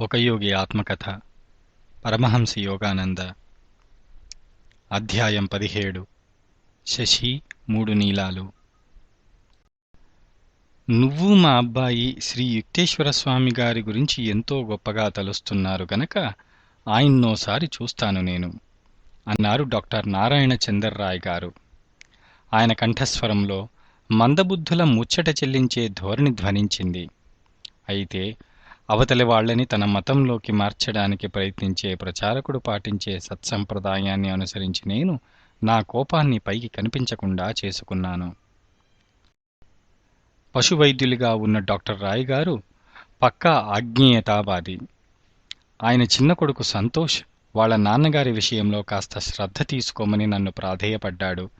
ఒక యోగి ఆత్మకథ. పరమహంస యోగానంద. అధ్యాయం పదిహేడు. శశి మూడు నీలాలు. నువ్వు మా అబ్బాయి శ్రీ యుక్తేశ్వర స్వామి గారి గురించి ఎంతో గొప్పగా తలుస్తున్నారు గనక ఆయన్నోసారి చూస్తాను నేను అన్నారు డాక్టర్ నారాయణ చందర్రాయ్ గారు. ఆయన కంఠస్వరంలో మందబుద్ధుల ముచ్చట చెల్లించే ధోరణి ధ్వనించింది. అయితే అవతలి వాళ్ళని తన మతంలోకి మార్చడానికి ప్రయత్నించే ప్రచారకుడు పాటించే సత్సంప్రదాయాన్ని అనుసరించి నేను నా కోపాన్ని పైకి కనిపించకుండా చేసుకున్నాను. పశువైద్యులుగా ఉన్న డాక్టర్ రాయ్ గారు పక్కా ఆగ్నేయతావాది. ఆయన చిన్న కొడుకు సంతోష్ వాళ్ళ నాన్నగారి విషయంలో కాస్త శ్రద్ధ తీసుకోమని నన్ను ప్రాధేయపడ్డాడు.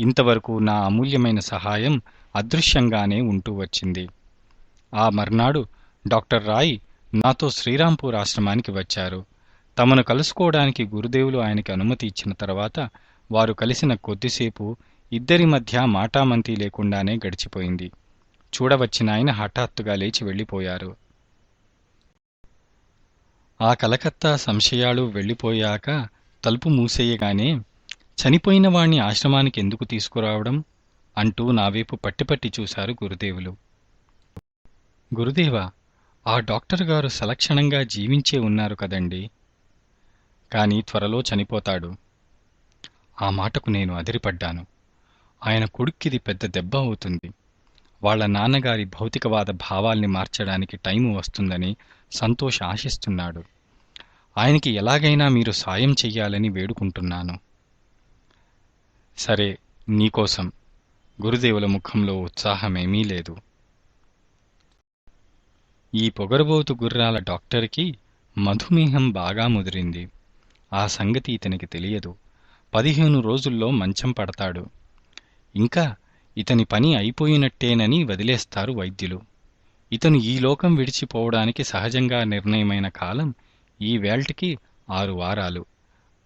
ఇంతవరకు నా అమూల్యమైన సహాయం అదృశ్యంగానే ఉంటూ వచ్చింది. ఆ మర్నాడు డాక్టర్ రాయ్ నాతో శ్రీరాంపూర్ ఆశ్రమానికి వచ్చారు. తమను కలుసుకోవడానికి గురుదేవులు ఆయనకి అనుమతి ఇచ్చిన తర్వాత వారు కలిసిన కొద్దిసేపు ఇద్దరి మధ్య మాటామంతి లేకుండానే గడిచిపోయింది. చూడవచ్చిన ఆయన హఠాత్తుగా లేచి వెళ్ళిపోయారు. ఆ కలకత్తా సంశయాలు వెళ్ళిపోయాక తలుపు మూసేయగానే చనిపోయిన వాణ్ణి ఆశ్రమానికి ఎందుకు తీసుకురావడం? అంటూ నావైపు పట్టిపట్టి చూశారు గురుదేవులు. గురుదేవా ఆ డాక్టర్ గారు సలక్షణంగా జీవించే ఉన్నారు కదండి. కాని త్వరలో చనిపోతాడు. ఆ మాటకు నేను అదిరిపడ్డాను. ఆయన కొడుక్కిది పెద్ద దెబ్బ అవుతుంది. వాళ్ళ నాన్నగారి భౌతికవాద భావాల్ని మార్చడానికి టైము వస్తుందని సంతోష్ ఆశిస్తున్నాడు. ఆయనకి ఎలాగైనా మీరు సాయం చెయ్యాలని వేడుకుంటున్నాను. సరే నీకోసం. గురుదేవుల ముఖంలో ఉత్సాహమేమీ లేదు. ఈ పొగరబోతు గుర్రాల డాక్టర్కి మధుమేహం బాగా ముదిరింది. ఆ సంగతి ఇతనికి తెలియదు. పదిహేను రోజుల్లో మంచం పడతాడు. ఇంకా ఇతని పని అయిపోయినట్టేనని వదిలేస్తారు వైద్యులు. ఇతను ఈ లోకం విడిచిపోవడానికి సహజంగా నిర్ణయమైన కాలం ఈ వేల్ట్కి ఆరు వారాలు.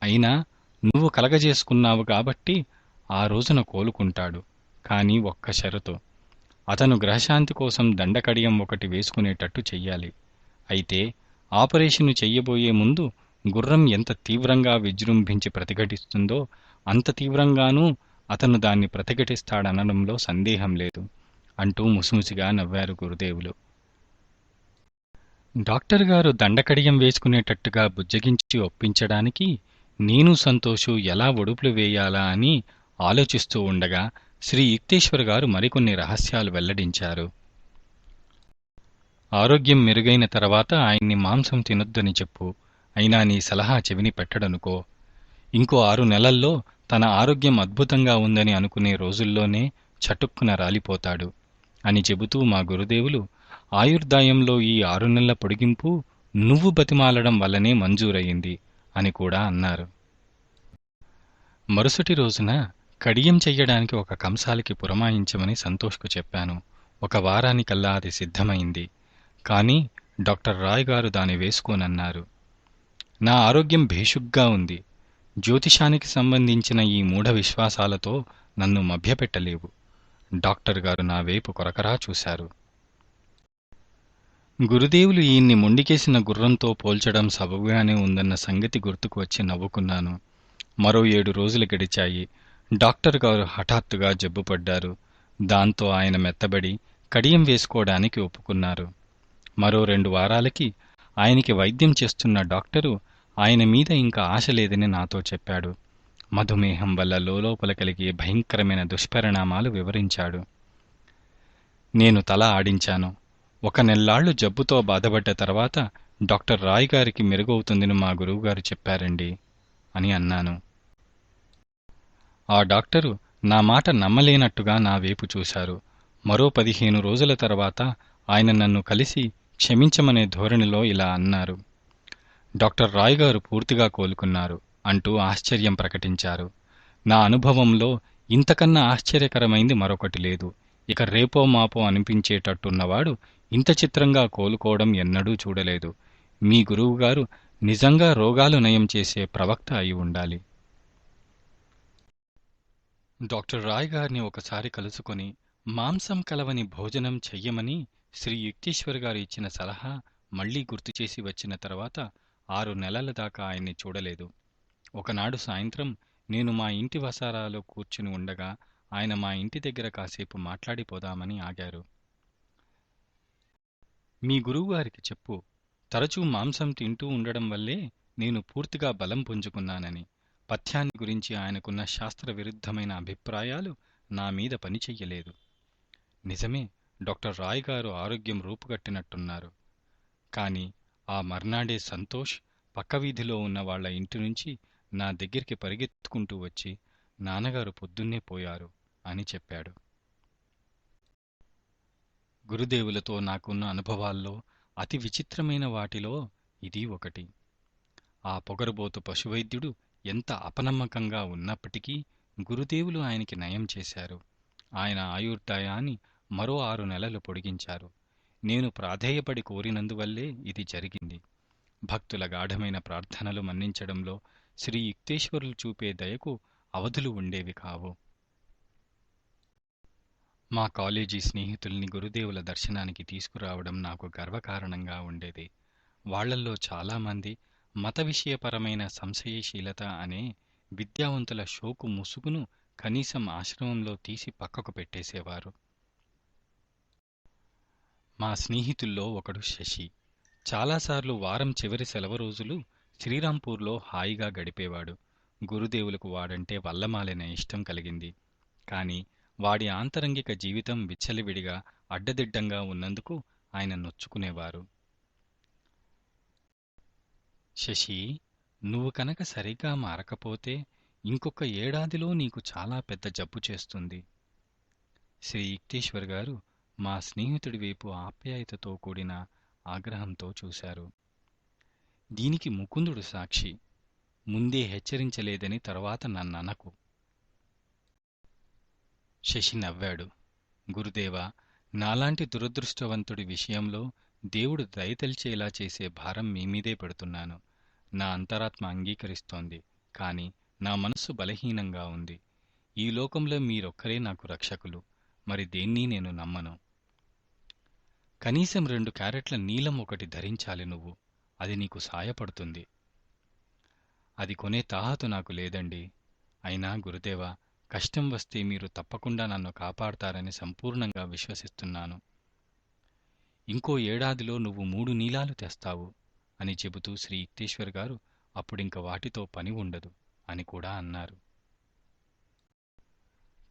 అయినా నువ్వు కలగజేసుకున్నావు కాబట్టి ఆ రోజున కోలుకుంటాడు. కాని ఒక్క షరతు. అతను గ్రహశాంతి కోసం దండకడియం ఒకటి వేసుకునేటట్టు చెయ్యాలి. అయితే ఆపరేషను చెయ్యబోయే ముందు గుర్రం ఎంత తీవ్రంగా విజృంభించి ప్రతిఘటిస్తుందో అంత తీవ్రంగానూ అతను దాన్ని ప్రతిఘటిస్తాడనడంలో సందేహం లేదు అంటూ ముసిముసిగా నవ్వారు గురుదేవులు. డాక్టర్ గారు దండకడియం వేసుకునేటట్టుగా బుజ్జగించి ఒప్పించడానికి నేను సంతోషు ఎలా ఒడుపులు వేయాలా అని ఆలోచిస్తూ ఉండగా శ్రీ యుక్తేశ్వర్ గారు మరికొన్ని రహస్యాలు వెల్లడించారు. ఆరోగ్యం మెరుగైన తర్వాత ఆయన్ని మాంసం తినొద్దని చెప్పు. అయినా నీ సలహా చెవిని పెట్టడనుకో. ఇంకో ఆరు నెలల్లో తన ఆరోగ్యం అద్భుతంగా ఉందని అనుకునే రోజుల్లోనే చటుక్కున రాలిపోతాడు అని చెబుతూ మా గురుదేవులు ఆయుర్దాయంలో ఈ ఆరు నెలల పొడిగింపు నువ్వు బతిమాలడం వల్లనే మంజూరయ్యింది అని కూడా అన్నారు. మరుసటి రోజున కడియం చెయ్యడానికి ఒక కంసాలికి పురమాయించమని సంతోష్కు చెప్పాను. ఒక వారానికల్లా అది సిద్ధమైంది. కానీ డాక్టర్ రాయ్ గారు దాన్ని వేసుకోనన్నారు. నా ఆరోగ్యం భేషుగ్గా ఉంది. జ్యోతిషానికి సంబంధించిన ఈ మూఢ విశ్వాసాలతో నన్ను మభ్యపెట్టలేవు. డాక్టర్ గారు నా వైపు కొరకరా చూశారు. గురుదేవులు ఈయన్ని మొండికేసిన గుర్రంతో పోల్చడం సబబుగానే ఉందన్న సంగతి గుర్తుకు వచ్చి నవ్వుకున్నాను. మరో ఏడు రోజులు గడిచాయి. డాక్టర్ గారు హఠాత్తుగా జబ్బుపడ్డారు. దాంతో ఆయన మెత్తబడి కడియం వేసుకోవడానికి ఒప్పుకున్నారు. మరో రెండు వారాలకి ఆయనకి వైద్యం చేస్తున్న డాక్టరు ఆయన మీద ఇంకా ఆశ లేదని నాతో చెప్పాడు. మధుమేహం వల్ల లోపల కలిగే భయంకరమైన దుష్పరిణామాలు వివరించాడు. నేను తల ఆడించాను. ఒక నెల్లాళ్ళు జబ్బుతో బాధపడ్డ తర్వాత డాక్టర్ రాయ్ గారికి మెరుగవుతుందని మా గురువుగారు చెప్పారండి అని అన్నాను. ఆ డాక్టరు నా మాట నమ్మలేనట్టుగా నా వేపు చూశారు. మరో పదిహేను రోజుల తర్వాత ఆయన నన్ను కలిసి క్షమించమనే ధోరణిలో ఇలా అన్నారు. డాక్టర్ రాయ్ గారు పూర్తిగా కోలుకున్నారు అంటూ ఆశ్చర్యం ప్రకటించారు. నా అనుభవంలో ఇంతకన్నా ఆశ్చర్యకరమైంది మరొకటి లేదు. ఇక రేపో మాపో అనిపించేటట్టున్నవాడు ఇంత చిత్రంగా కోలుకోవడం ఎన్నడూ చూడలేదు. మీ గురువుగారు నిజంగా రోగాలు నయం చేసే ప్రవక్త అయి ఉండాలి. డాక్టర్ రాయ్ గారిని ఒకసారి కలుసుకొని మాంసం కలవని భోజనం చెయ్యమని శ్రీ యుక్తేశ్వర్ గారు ఇచ్చిన సలహా మళ్ళీ గుర్తుచేసి వచ్చిన తర్వాత ఆరు నెలల దాకా ఆయన్ని చూడలేదు. ఒకనాడు సాయంత్రం నేను మా ఇంటి వసారాలో కూర్చుని ఉండగా ఆయన మా ఇంటి దగ్గర కాసేపు మాట్లాడిపోదామని ఆగారు. మీ గురువుగారికి చెప్పు తరచూ మాంసం తింటూ ఉండడం వల్లే నేను పూర్తిగా బలం పుంజుకున్నానని. పథ్యాన్ని గురించి ఆయనకున్న శాస్త్ర విరుద్ధమైన అభిప్రాయాలు నా మీద పనిచెయ్యలేదు నిజమే డాక్టర్ రాయ్ గారు ఆరోగ్యం రూపుగట్టినట్టున్నారు. కాని ఆ మర్నాడే సంతోష్ పక్క వీధిలో ఉన్న వాళ్ళ ఇంటి నుంచి నా దగ్గరికి పరిగెత్తుకుంటూ వచ్చి నాన్నగారు పొద్దున్నే పోయారు అని చెప్పాడు. గురుదేవులతో నాకున్న అనుభవాల్లో అతి విచిత్రమైన వాటిలో ఇది ఒకటి. ఆ పొగరుబోతు పశువైద్యుడు ఎంత అపనమ్మకంగా ఉన్నప్పటికీ గురుదేవులు ఆయనకి నయం చేశారు. ఆయన ఆయుర్దాయాన్ని మరో ఆరు నెలలు పొడిగించారు. నేను ప్రాధేయపడి కోరినందువల్లే ఇది జరిగింది. భక్తుల గాఢమైన ప్రార్థనలు మన్నించడంలో శ్రీ యుక్తేశ్వరులు చూపే దయకు అవధులు ఉండేవి కావు. మా కాలేజీ స్నేహితుల్ని గురుదేవుల దర్శనానికి తీసుకురావడం నాకు గర్వకారణంగా ఉండేది. వాళ్ళల్లో చాలామంది మత విషయపరమైన సంశయశీలత అనే విద్యావంతుల షోకు ముసుగును కనీసం ఆశ్రమంలో తీసి పక్కకు పెట్టేసేవారు. మా స్నేహితుల్లో ఒకడు శశి. చాలాసార్లు వారం చివరి సెలవు రోజులు శ్రీరాంపూర్లో హాయిగా గడిపేవాడు. గురుదేవులకు వాడంటే వల్లమాలిన ఇష్టం కలిగింది. కాని వాడి ఆంతరంగిక జీవితం విచ్చలివిడిగా అడ్డదిడ్డంగా ఉన్నందుకు ఆయన నొచ్చుకునేవారు. శశి నువ్వు కనుక సరిగా మారకపోతే ఇంకొక ఏడాదిలో నీకు చాలా పెద్ద జబ్బు చేస్తుంది. శ్రీ యుక్తేశ్వర్ గారు మా స్నేహితుడి వైపు ఆప్యాయతతో కూడిన ఆగ్రహంతో చూశారు. దీనికి ముకుందుడు సాక్షి ముందే హెచ్చరించలేదని తర్వాత నన్ననకు శశి నవ్వాడు. గురుదేవా నాలాంటి దురదృష్టవంతుడి విషయంలో దేవుడు దయతలిచేలా చేసే భారం మీమీదే పెడుతున్నాను. నా అంతరాత్మ అంగీకరిస్తోంది కాని నా మనస్సు బలహీనంగా ఉంది. ఈ లోకంలో మీరొక్కరే నాకు రక్షకులు మరి దేన్నీ నేను నమ్మను? కనీసం రెండు క్యారెట్ల నీలం ఒకటి ధరించాలి నువ్వు అది నీకు సాయపడుతుంది. అది కొనే తాహతు నాకు లేదండి. అయినా గురుదేవా కష్టం వస్తే మీరు తప్పకుండా నన్ను కాపాడతారని సంపూర్ణంగా విశ్వసిస్తున్నాను. ఇంకో ఏడాదిలో నువ్వు మూడు నీలాలు తెస్తావు. అని చెబుతూ శ్రీ యుక్తేశ్వర్ గారు అప్పుడింక వాటితో పని ఉండదు అని కూడా అన్నారు.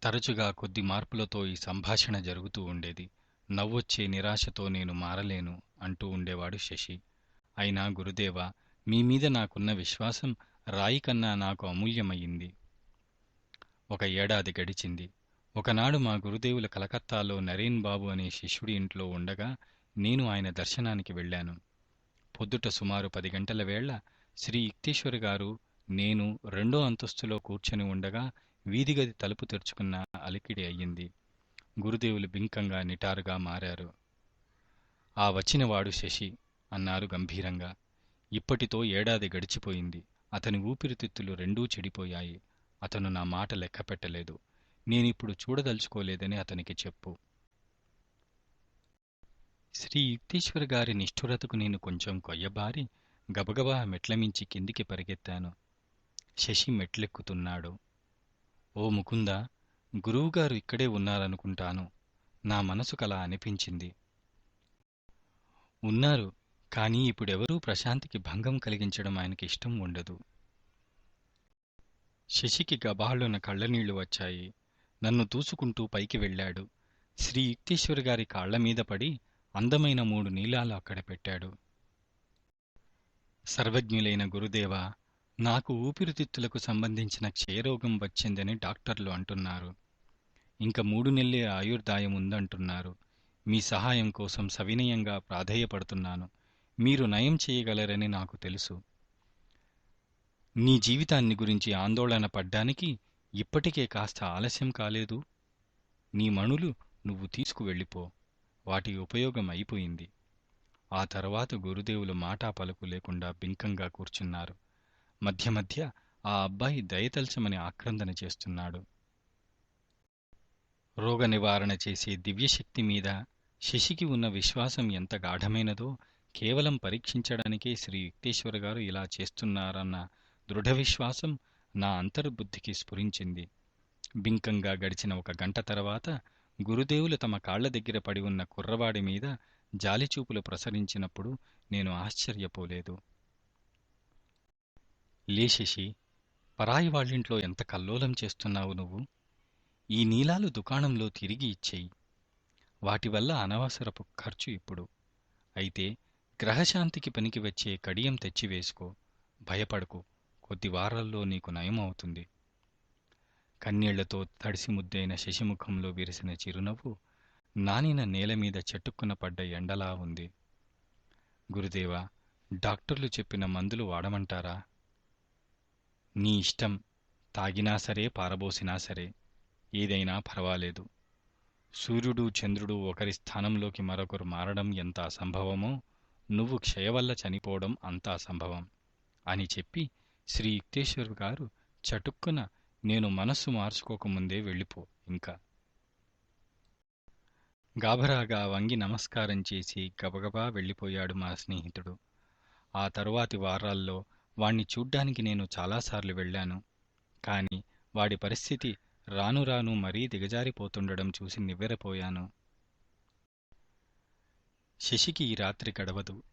తరచుగా కొద్ది మార్పులతో ఈ సంభాషణ జరుగుతూ ఉండేది. నవ్వొచ్చే నిరాశతో నేను మారలేను అంటూ ఉండేవాడు శశి. అయినా గురుదేవా మీ మీద నాకున్న విశ్వాసం రాయి కన్నా నాకు అమూల్యమయ్యింది. ఒక ఏడాది గడిచింది. ఒకనాడు మా గురుదేవుల కలకత్తాలో నరేన్ బాబు అనే శిష్యుడి ఇంట్లో ఉండగా నేను ఆయన దర్శనానికి వెళ్ళాను. పొద్దుట సుమారు పది గంటల వేళ శ్రీ యుక్తేశ్వర్ గారు నేను రెండో అంతస్తులో కూర్చొని ఉండగా వీధిగది తలుపు తెరుచుకున్న అలికిడి అయ్యింది. గురుదేవులు బింకంగా నిటారుగా మారారు. ఆ వచ్చినవాడు శశి అన్నారు గంభీరంగా. ఇప్పటితో ఏడాది గడిచిపోయింది. అతని ఊపిరితిత్తులు రెండూ చెడిపోయాయి. అతను నా మాట లెక్కపెట్టలేదు. నేనిప్పుడు చూడదలుచుకోలేదని అతనికి చెప్పు. శ్రీ యుక్తేశ్వర గారి నిష్ఠురతకు నేను కొంచెం కొయ్యబారి గబగబా మెట్లమించి కిందికి పరిగెత్తాను. శశి మెట్లెక్కుతున్నాడు. ఓ ముకుంద గురువుగారు ఇక్కడే ఉన్నారనుకుంటాను. నా మనసుకలా అనిపించింది. ఉన్నారు కానీ ఇప్పుడెవరూ ప్రశాంతికి భంగం కలిగించడం ఆయనకి ఇష్టం ఉండదు. శశికి గబాళ్ళున కళ్ళనీళ్ళు వచ్చాయి. నన్ను దూసుకుంటూ పైకి వెళ్ళాడు. శ్రీ యుక్తేశ్వర్ గారి కాళ్ళ మీద పడి అందమైన మూడు నీలాలు అక్కడ పెట్టాడు. సర్వజ్ఞులైన గురుదేవా నాకు ఊపిరితిత్తులకు సంబంధించిన క్షయరోగం వచ్చిందని డాక్టర్లు అంటున్నారు. ఇంక మూడు నెలలే ఆయుర్దాయం ఉందంటున్నారు. మీ సహాయం కోసం సవినయంగా ప్రాధేయపడుతున్నాను. మీరు నయం చేయగలరని నాకు తెలుసు. నీ జీవితాన్ని గురించి ఆందోళన పడ్డానికి ఇప్పటికే కాస్త ఆలస్యం కాలేదు. నీ మణులు నువ్వు తీసుకువెళ్ళిపో. వాటి ఉపయోగం అయిపోయింది. ఆ తర్వాత గురుదేవులు మాటా పలుకు లేకుండా బింకంగా కూర్చున్నారు. మధ్య మధ్య ఆ అబ్బాయి దయతల్చమని ఆక్రందన చేస్తున్నాడు. రోగ నివారణ చేసే దివ్యశక్తి మీద శశికి ఉన్న విశ్వాసం ఎంత గాఢమైనదో కేవలం పరీక్షించడానికే శ్రీ యుక్తేశ్వర గారు ఇలా చేస్తున్నారన్న దృఢ విశ్వాసం నా అంతర్బుద్ధికి స్ఫురించింది. బింకంగా గడిచిన ఒక గంట తర్వాత గురుదేవులు తమ కాళ్ళ దగ్గర పడి ఉన్న కుర్రవాడి మీద జాలిచూపులు ప్రసరించినప్పుడు నేను ఆశ్చర్యపోలేదు. లేశిషి పరాయి వాళ్ళింట్లో ఎంత కల్లోలం చేస్తున్నావు నువ్వు? ఈ నీలాలు దుకాణంలో తిరిగి ఇచ్చేయి. వాటి వల్ల అనవసరపు ఖర్చు ఇప్పుడు. అయితే గ్రహశాంతికి పనికి వచ్చే కడియం తెచ్చివేసుకో. భయపడకు. కొద్ది వారాల్లో నీకు నయమవుతుంది. కన్నీళ్ళతో తడిసి ముద్దైన శశిముఖంలో విరిసిన చిరునవ్వు నానిన నేలమీద చెట్టుక్కున పడ్డ ఎండలా ఉంది. గురుదేవా డాక్టర్లు చెప్పిన మందులు వాడమంటారా? నీ ఇష్టం తాగినా సరే పారబోసినా సరే ఏదైనా పర్వాలేదు. సూర్యుడు చంద్రుడు ఒకరి స్థానంలోకి మరొకరు మారడం ఎంత అసంభవమో నువ్వు క్షయ వల్ల చనిపోవడం అంత అసంభవం అని చెప్పి శ్రీ యుక్తేశ్వర్ గారు చటుక్కున నేను మనస్సు మార్చుకోకముందే వెళ్ళిపో ఇంకా. గాభరాగా వంగి నమస్కారం చేసి గబగబా వెళ్ళిపోయాడు మా స్నేహితుడు. ఆ తరువాతి వారాల్లో వాణ్ణి చూడ్డానికి నేను చాలాసార్లు వెళ్ళాను. కాని వాడి పరిస్థితి రాను రాను మరీ దిగజారిపోతుండడం చూసి నివ్వెరపోయాను. శశికి ఈ రాత్రి గడవదు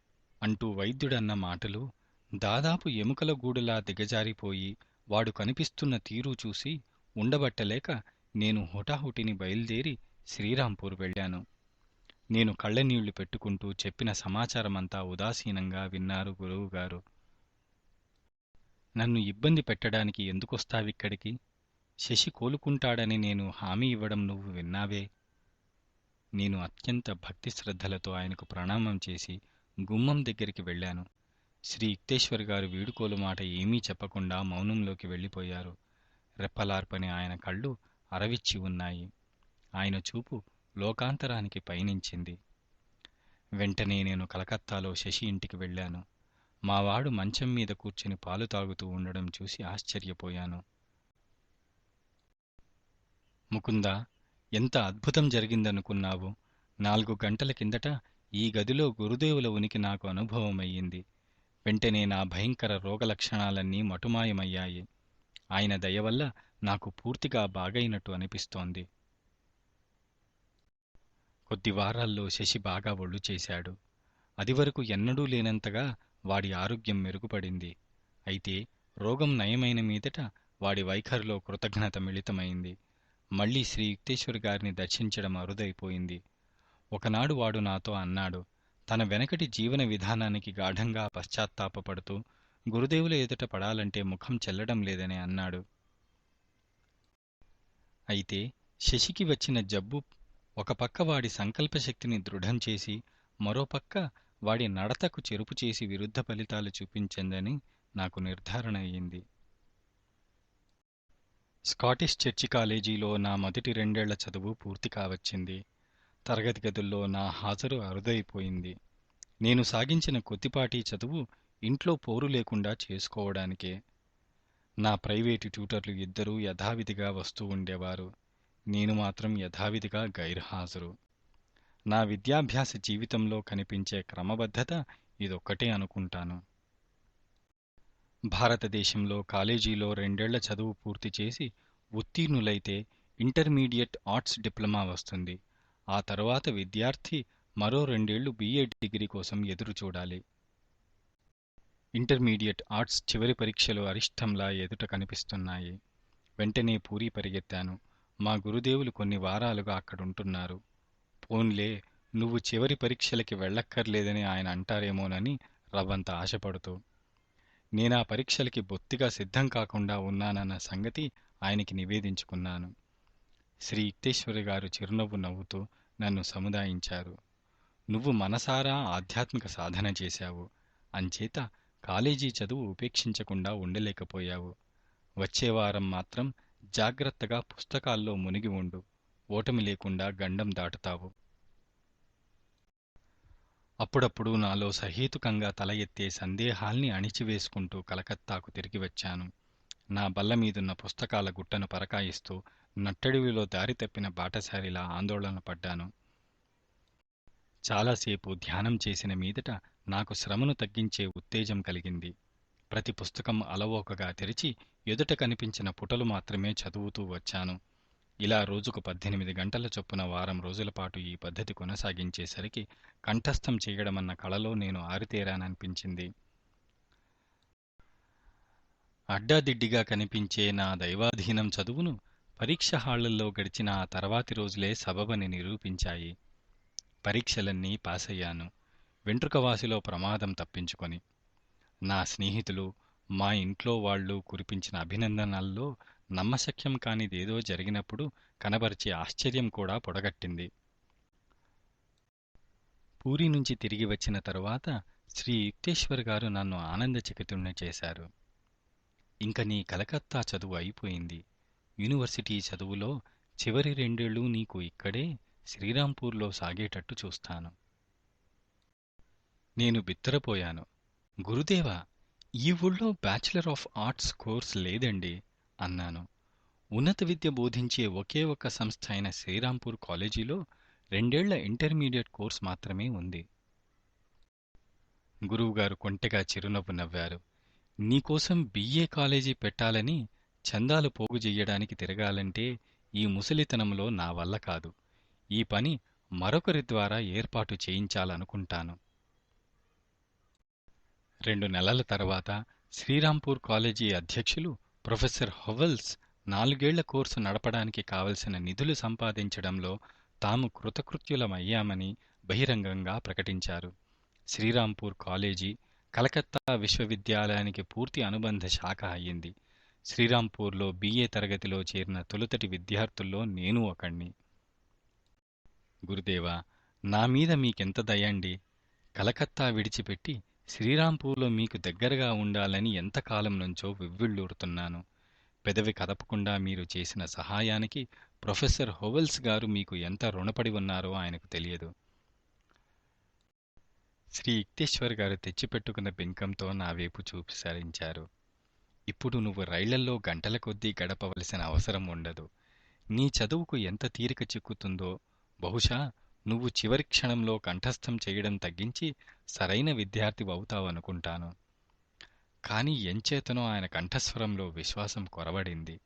అంటూ వైద్యుడన్న మాటలు దాదాపు ఎముకల గూడులా దిగజారిపోయి వాడు కనిపిస్తున్న తీరు చూసి ఉండబట్టలేక నేను హుటాహుటిని బయలుదేరి శ్రీరాంపూర్ వెళ్ళాను. నేను కళ్ళనీళ్ళు పెట్టుకుంటూ చెప్పిన సమాచారమంతా ఉదాసీనంగా విన్నారు గురువుగారు. నన్ను ఇబ్బంది పెట్టడానికి ఎందుకొస్తావిక్కడికి? శశి కోలుకుంటాడని నేను హామీ ఇవ్వడం నువ్వు విన్నావే? నేను అత్యంత భక్తి శ్రద్ధలతో ఆయనకు ప్రణామం చేసి గుమ్మం దగ్గరికి వెళ్ళాను. శ్రీ యుక్తేశ్వర్ గారు వీడుకోలు మాట ఏమీ చెప్పకుండా మౌనంలోకి వెళ్ళిపోయారు. రెప్పలార్పని ఆయన కళ్ళు అరవిచ్చి ఉన్నాయి. ఆయన చూపు లోకాంతరానికి పయనించింది. వెంటనే నేను కలకత్తాలో శశి ఇంటికి వెళ్ళాను. మావాడు మంచం మీద కూర్చుని పాలు తాగుతూ ఉండడం చూసి ఆశ్చర్యపోయాను. ముకుంద ఎంత అద్భుతం జరిగిందనుకున్నావు? నాలుగు గంటల కిందట ఈ గదిలో గురుదేవుల ఉనికి నాకు అనుభవమయ్యింది. వెంటనే నా భయంకర రోగలక్షణాలన్నీ మటుమాయమయ్యాయి. ఆయన దయవల్ల నాకు పూర్తిగా బాగైనట్టు అనిపిస్తోంది. కొద్ది వారాల్లో శశి బాగా ఒళ్ళు చేశాడు. అదివరకు ఎన్నడూ లేనంతగా వాడి ఆరోగ్యం మెరుగుపడింది. అయితే రోగం నయమైన మీదట వాడి వైఖరిలో కృతజ్ఞత మిళితమైంది. మళ్ళీ శ్రీ యుక్తేశ్వర్ గారిని దర్శించడం అరుదైపోయింది. ఒకనాడు వాడు నాతో అన్నాడు తన వెనకటి జీవన విధానానికి గాఢంగా పశ్చాత్తాపపడుతూ గురుదేవుల ఎదుట పడాలంటే ముఖం చెల్లడం లేదని అన్నాడు. అయితే శశికి వచ్చిన జబ్బు ఒక పక్క వాడి సంకల్పశక్తిని దృఢం చేసి మరోపక్క వాడి నడతకు చెరుపు చేసి విరుద్ధ ఫలితాలు చూపించిందని నాకు నిర్ధారణ అయింది స్కాటిష్ చర్చి కాలేజీలో నా మొదటి రెండేళ్ళ చదువు పూర్తి కావచ్చింది. తరగతి గదుల్లో నా హాజరు అరుదైపోయింది. నేను సాగించిన కొద్దిపాటి చదువు ఇంట్లో పోరు లేకుండా చేసుకోవడానికే. నా ప్రైవేటు ట్యూటర్లు ఇద్దరూ యథావిధిగా వస్తూ ఉండేవారు. నేను మాత్రం యథావిధిగా గైర్హాజరు. నా విద్యాభ్యాస జీవితంలో కనిపించే క్రమబద్ధత ఇదొక్కటే అనుకుంటాను. భారతదేశంలో కాలేజీలో రెండేళ్ళ చదువు పూర్తి చేసి ఉత్తీర్ణులైతే ఇంటర్మీడియట్ ఆర్ట్స్ డిప్లొమా వస్తుంది. ఆ తరువాత విద్యార్థి మరో రెండేళ్ళు బీఏ డిగ్రీ కోసం ఎదురు చూడాలి. ఇంటర్మీడియట్ ఆర్ట్స్ చివరి పరీక్షలు అరిష్టంలా ఎదుట కనిపిస్తున్నాయి. వెంటనే పూరి పరిగెత్తాను. మా గురుదేవులు కొన్ని వారాలుగా అక్కడుంటున్నారు. పోన్లే నువ్వు చివరి పరీక్షలకి వెళ్ళక్కర్లేదని ఆయన అంటారేమోనని రవ్వంత ఆశపడుతూ. నేనా పరీక్షలకి బొత్తిగా సిద్ధం కాకుండా ఉన్నానన్న సంగతి ఆయనకి నివేదించుకున్నాను. శ్రీ యుక్తేశ్వరి గారు చిరునవ్వు నవ్వుతూ నన్ను సముదాయించారు. నువ్వు మనసారా ఆధ్యాత్మిక సాధన చేశావు. అంచేత కాలేజీ చదువు ఉపేక్షించకుండా ఉండలేకపోయావు. వచ్చేవారం మాత్రం జాగ్రత్తగా పుస్తకాల్లో మునిగి ఉండు. ఓటమి లేకుండా గండం దాటుతావు. అప్పుడప్పుడు నాలో సహేతుకంగా తల ఎత్తే సందేహాల్ని అణిచివేసుకుంటూ కలకత్తాకు తిరిగి వచ్చాను. నా బల్ల మీదున్న పుస్తకాల గుట్టను పరకాయిస్తూ నట్టడివిలో దారి తప్పిన బాటసారిలా ఆందోళన పడ్డాను. చాలాసేపు ధ్యానం చేసిన మీదట నాకు శ్రమను తగ్గించే ఉత్తేజం కలిగింది. ప్రతి పుస్తకం అలవోకగా తెరిచి ఎదుట కనిపించిన పుటలు మాత్రమే చదువుతూ వచ్చాను. ఇలా రోజుకు పద్దెనిమిది గంటల చొప్పున వారం రోజుల పాటు ఈ పద్ధతి కొనసాగించేసరికి కంఠస్థం చేయడమన్న కళలో నేను ఆరితేరాననిపించింది. అడ్డాదిడ్డిగా కనిపించే నా దైవాధీనం చదువును పరీక్ష హాళ్ళల్లో గడిచిన ఆ తర్వాతి రోజులే సబబని నిరూపించాయి. పరీక్షలన్నీ పాసయ్యాను. వెంట్రుకవాసిలో ప్రమాదం తప్పించుకొని. నా స్నేహితులు మా ఇంట్లో వాళ్ళు కురిపించిన అభినందనల్లో నమ్మశక్యం కానిదేదో జరిగినప్పుడు కనబరిచే ఆశ్చర్యం కూడా పొడగట్టింది. పూరి నుంచి తిరిగి వచ్చిన తరువాత శ్రీ యుక్తేశ్వర్ గారు నన్ను ఆనందచకితుణ్ణి చేశారు. ఇంక నీ కలకత్తా చదువు అయిపోయింది. యూనివర్సిటీ చదువులో చివరి రెండేళ్ళు నీకు ఇక్కడే శ్రీరాంపూర్లో సాగేటట్టు చూస్తాను. నేను బిత్తరపోయాను. గురుదేవా ఈ ఊళ్ళో బ్యాచిలర్ ఆఫ్ ఆర్ట్స్ కోర్స్ లేదండి అన్నాను. ఉన్నత విద్య బోధించే ఒకే ఒక సంస్థ అయిన శ్రీరాంపూర్ కాలేజీలో రెండేళ్ళ ఇంటర్మీడియట్ కోర్స్ మాత్రమే ఉంది. గురువుగారు కొంటెగా చిరునవ్వు నవ్వారు. నీకోసం బిఏ కాలేజీ పెట్టాలని చందాలు పోగు చెయ్యడానికి తిరగాలంటే ఈ ముసలితనంలో నా వల్ల కాదు. ఈ పని మరొకరి ద్వారా ఏర్పాటు చేయించాలనుకుంటాను. రెండు నెలల తర్వాత శ్రీరాంపూర్ కాలేజీ అధ్యక్షులు ప్రొఫెసర్ హొవెల్స్ నాలుగేళ్ళ కోర్సు నడపడానికి కావలసిన నిధులు సంపాదించడంలో తాము కృతకృత్యులమయ్యామని బహిరంగంగా ప్రకటించారు. శ్రీరాంపూర్ కాలేజీ కలకత్తా విశ్వవిద్యాలయానికి పూర్తి అనుబంధ శాఖ అయ్యింది. శ్రీరాంపూర్లో బిఏ తరగతిలో చేరిన తొలుతటి విద్యార్థుల్లో నేను ఒకణ్ణి. గురుదేవా నా మీద మీకెంత దయండి? కలకత్తా విడిచిపెట్టి శ్రీరాంపూర్లో మీకు దగ్గరగా ఉండాలని ఎంతకాలం నుంచో వివ్విళ్ళూరుతున్నాను. పెదవి కదపకుండా మీరు చేసిన సహాయానికి ప్రొఫెసర్ హోవెల్స్ గారు మీకు ఎంత రుణపడి ఉన్నారో ఆయనకు తెలియదు. శ్రీ యుక్తేశ్వర్ గారు తెచ్చిపెట్టుకున్న బింకంతో నా వైపు చూపిసారించారు ఇప్పుడు నువ్వు రైళ్ళల్లో గంటల కొద్దీ గడపవలసిన అవసరం ఉండదు. నీ చదువుకు ఎంత తీరిక చిక్కుతుందో బహుశా నువ్వు చివరి క్షణంలో కంఠస్థం చేయడం తగ్గించి సరైన విద్యార్థి అవుతావనుకుంటాను. కాని ఎంచేతనో ఆయన కంఠస్వరంలో విశ్వాసం కొరవడింది.